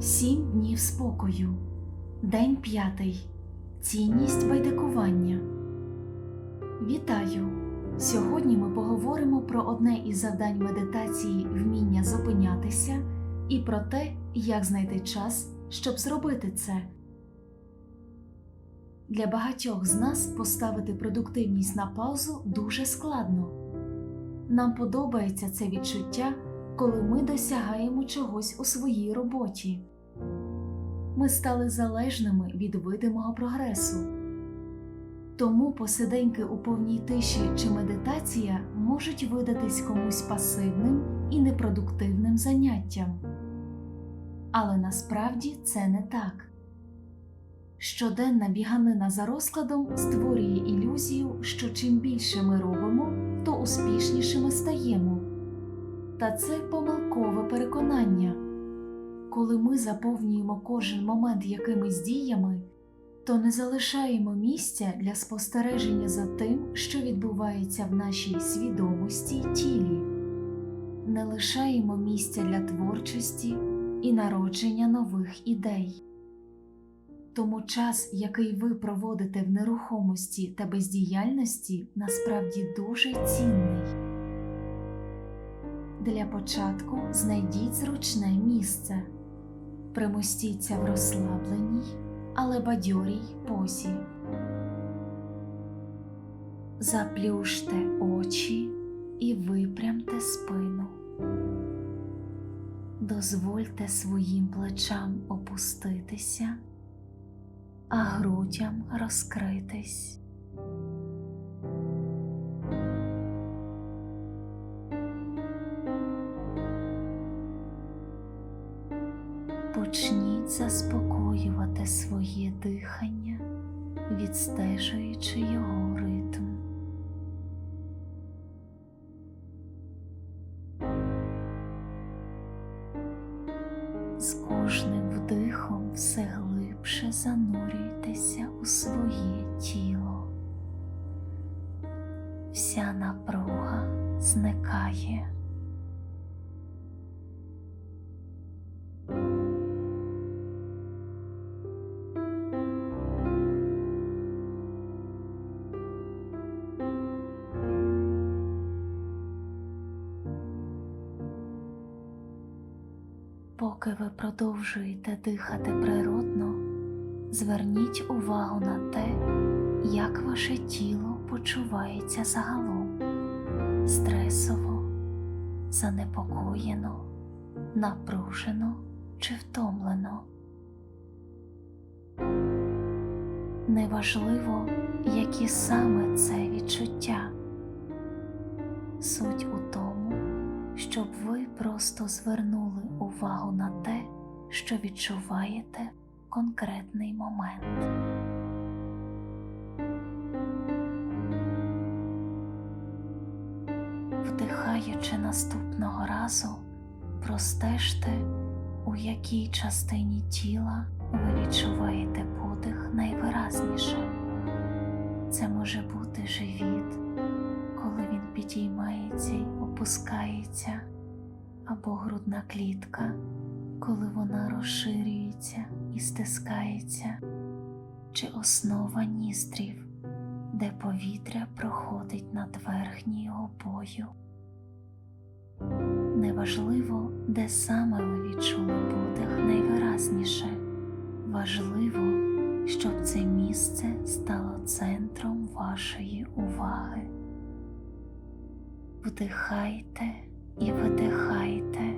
Сім днів спокою. День п'ятий. Цінність байдикування. Вітаю! Сьогодні ми поговоримо про одне із завдань медитації вміння зупинятися і про те, як знайти час, щоб зробити це. Для багатьох з нас поставити продуктивність на паузу дуже складно. Нам подобається це відчуття, коли ми досягаємо чогось у своїй роботі. Ми стали залежними від видимого прогресу. Тому посиденьки у повній тиші чи медитація можуть видатись комусь пасивним і непродуктивним заняттям. Але насправді це не так. Щоденна біганина за розкладом створює ілюзію, що чим більше ми робимо, то успішнішими стаємо. Та це помилкове переконання. Коли ми заповнюємо кожен момент якимись діями, то не залишаємо місця для спостереження за тим, що відбувається в нашій свідомості й тілі, не лишаємо місця для творчості і народження нових ідей. Тому час, який ви проводите в нерухомості та бездіяльності, насправді дуже цінний. Для початку знайдіть зручне місце, примостіться в розслабленій, але бадьорій позі. Заплющте очі і випрямте спину. Дозвольте своїм плечам опуститися, а грудям розкритись. Заспокоювати своє дихання, відстежуючи його ритм. З кожним вдихом все глибше занурюйтеся у своє тіло. Вся напруга зникає. Поки ви продовжуєте дихати природно, зверніть увагу на те, як ваше тіло почувається загалом стресово, занепокоєно, напружено чи втомлено. Неважливо, які саме це відчуття. Суть у тому, щоб ви просто звернули увагу на те, що відчуваєте в конкретний момент. Вдихаючи наступного разу, простежте, у якій частині тіла ви відчуваєте подих найвиразніше. Це може бути живіт, коли він підіймається опускається, або грудна клітка, коли вона розширюється і стискається, чи основа ніздрів, де повітря проходить над верхньою обою. Неважливо, де саме ви відчули подих найвиразніше, важливо, щоб це місце стало центром вашої уваги. Вдихайте і видихайте,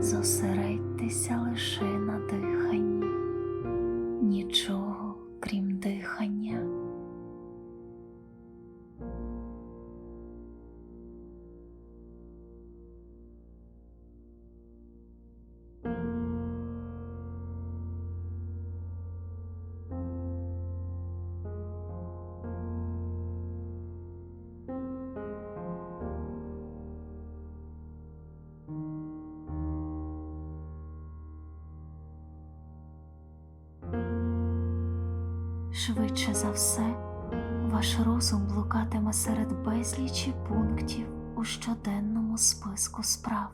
зосередьтеся лише на диханні, нічого Швидше за все, ваш розум блукатиме серед безлічі пунктів у щоденному списку справ.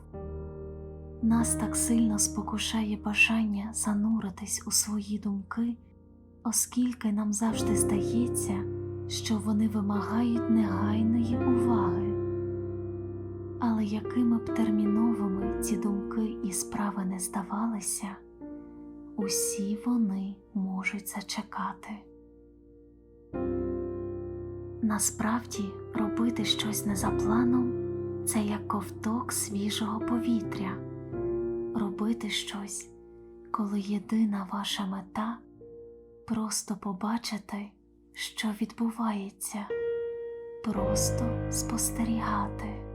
Нас так сильно спокушає бажання зануритись у свої думки, оскільки нам завжди здається, що вони вимагають негайної уваги. Але якими б терміновими ці думки і справи не здавалися, усі вони можуть зачекати. Насправді робити щось не за планом це як ковток свіжого повітря, робити щось, коли єдина ваша мета просто побачити, що відбувається, просто спостерігати.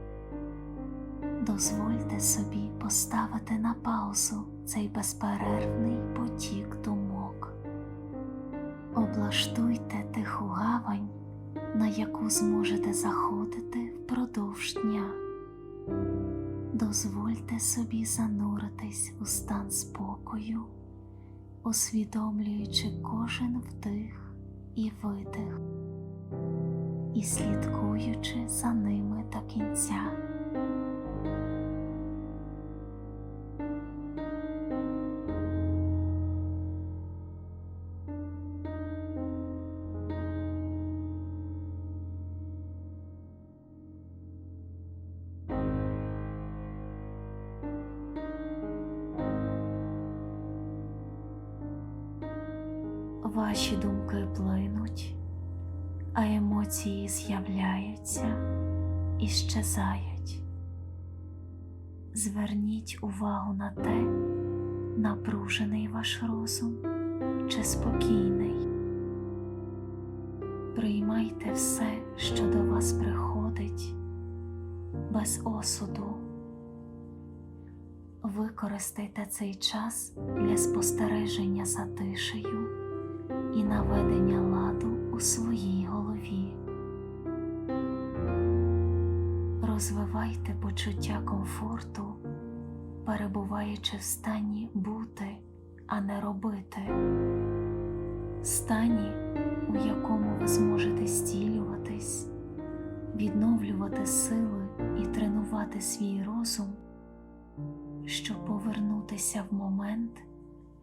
Дозвольте собі поставити на паузу цей безперервний потік думок. Облаштуйте тиху гавань, на яку зможете заходити впродовж дня. Дозвольте собі зануритись у стан спокою, усвідомлюючи кожен вдих і видих і слідкуючи за ними до кінця. Ваші думки плинуть, а емоції з'являються і щезають. Зверніть увагу на те, напружений ваш розум чи спокійний. Приймайте все, що до вас приходить, без осуду. Використайте цей час для спостереження за тишею і наведення ладу у своїй голові. Розвивайте почуття комфорту, перебуваючи в стані бути, а не робити, стані, у якому ви зможете стілюватись, відновлювати сили і тренувати свій розум, щоб повернутися в момент,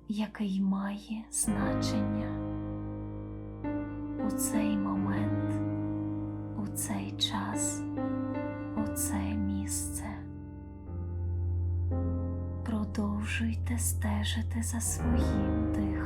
який має значення. У цей момент, у цей час, у це місце. Продовжуйте стежити за своїм диханням.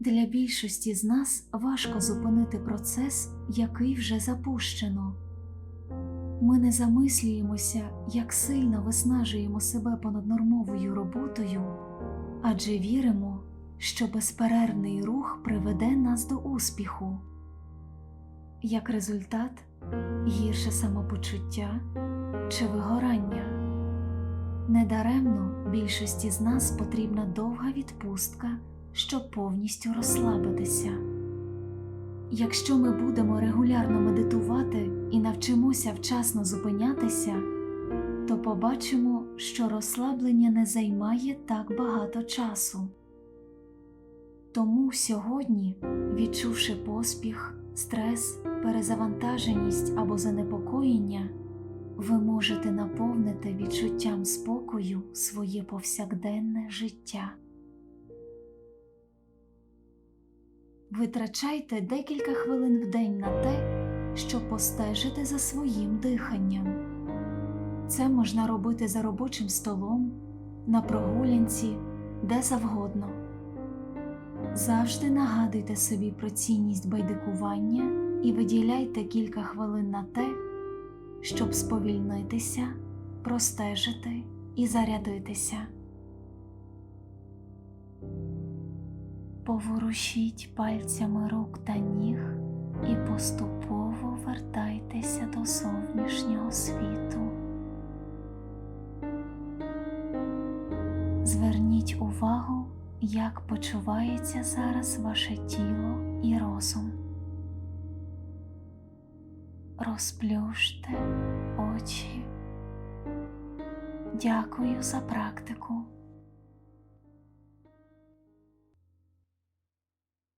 Для більшості з нас важко зупинити процес, який вже запущено. Ми не замислюємося, як сильно виснажуємо себе понаднормовою роботою, адже віримо, що безперервний рух приведе нас до успіху. Як результат, гірше самопочуття чи вигорання. Недаремно більшості з нас потрібна довга відпустка щоб повністю розслабитися. Якщо ми будемо регулярно медитувати і навчимося вчасно зупинятися, то побачимо, що розслаблення не займає так багато часу. Тому сьогодні, відчувши поспіх, стрес, перезавантаженість або занепокоєння, ви можете наповнити відчуттям спокою своє повсякденне життя. Витрачайте декілька хвилин в день на те, щоб постежити за своїм диханням. Це можна робити за робочим столом, на прогулянці, де завгодно. Завжди нагадуйте собі про цінність байдикування і виділяйте кілька хвилин на те, щоб сповільнитися, простежити і зарядитися. Поворушіть пальцями рук та ніг і поступово вертайтеся до зовнішнього світу. Зверніть увагу, як почувається зараз ваше тіло і розум. Розплющте очі. Дякую за практику.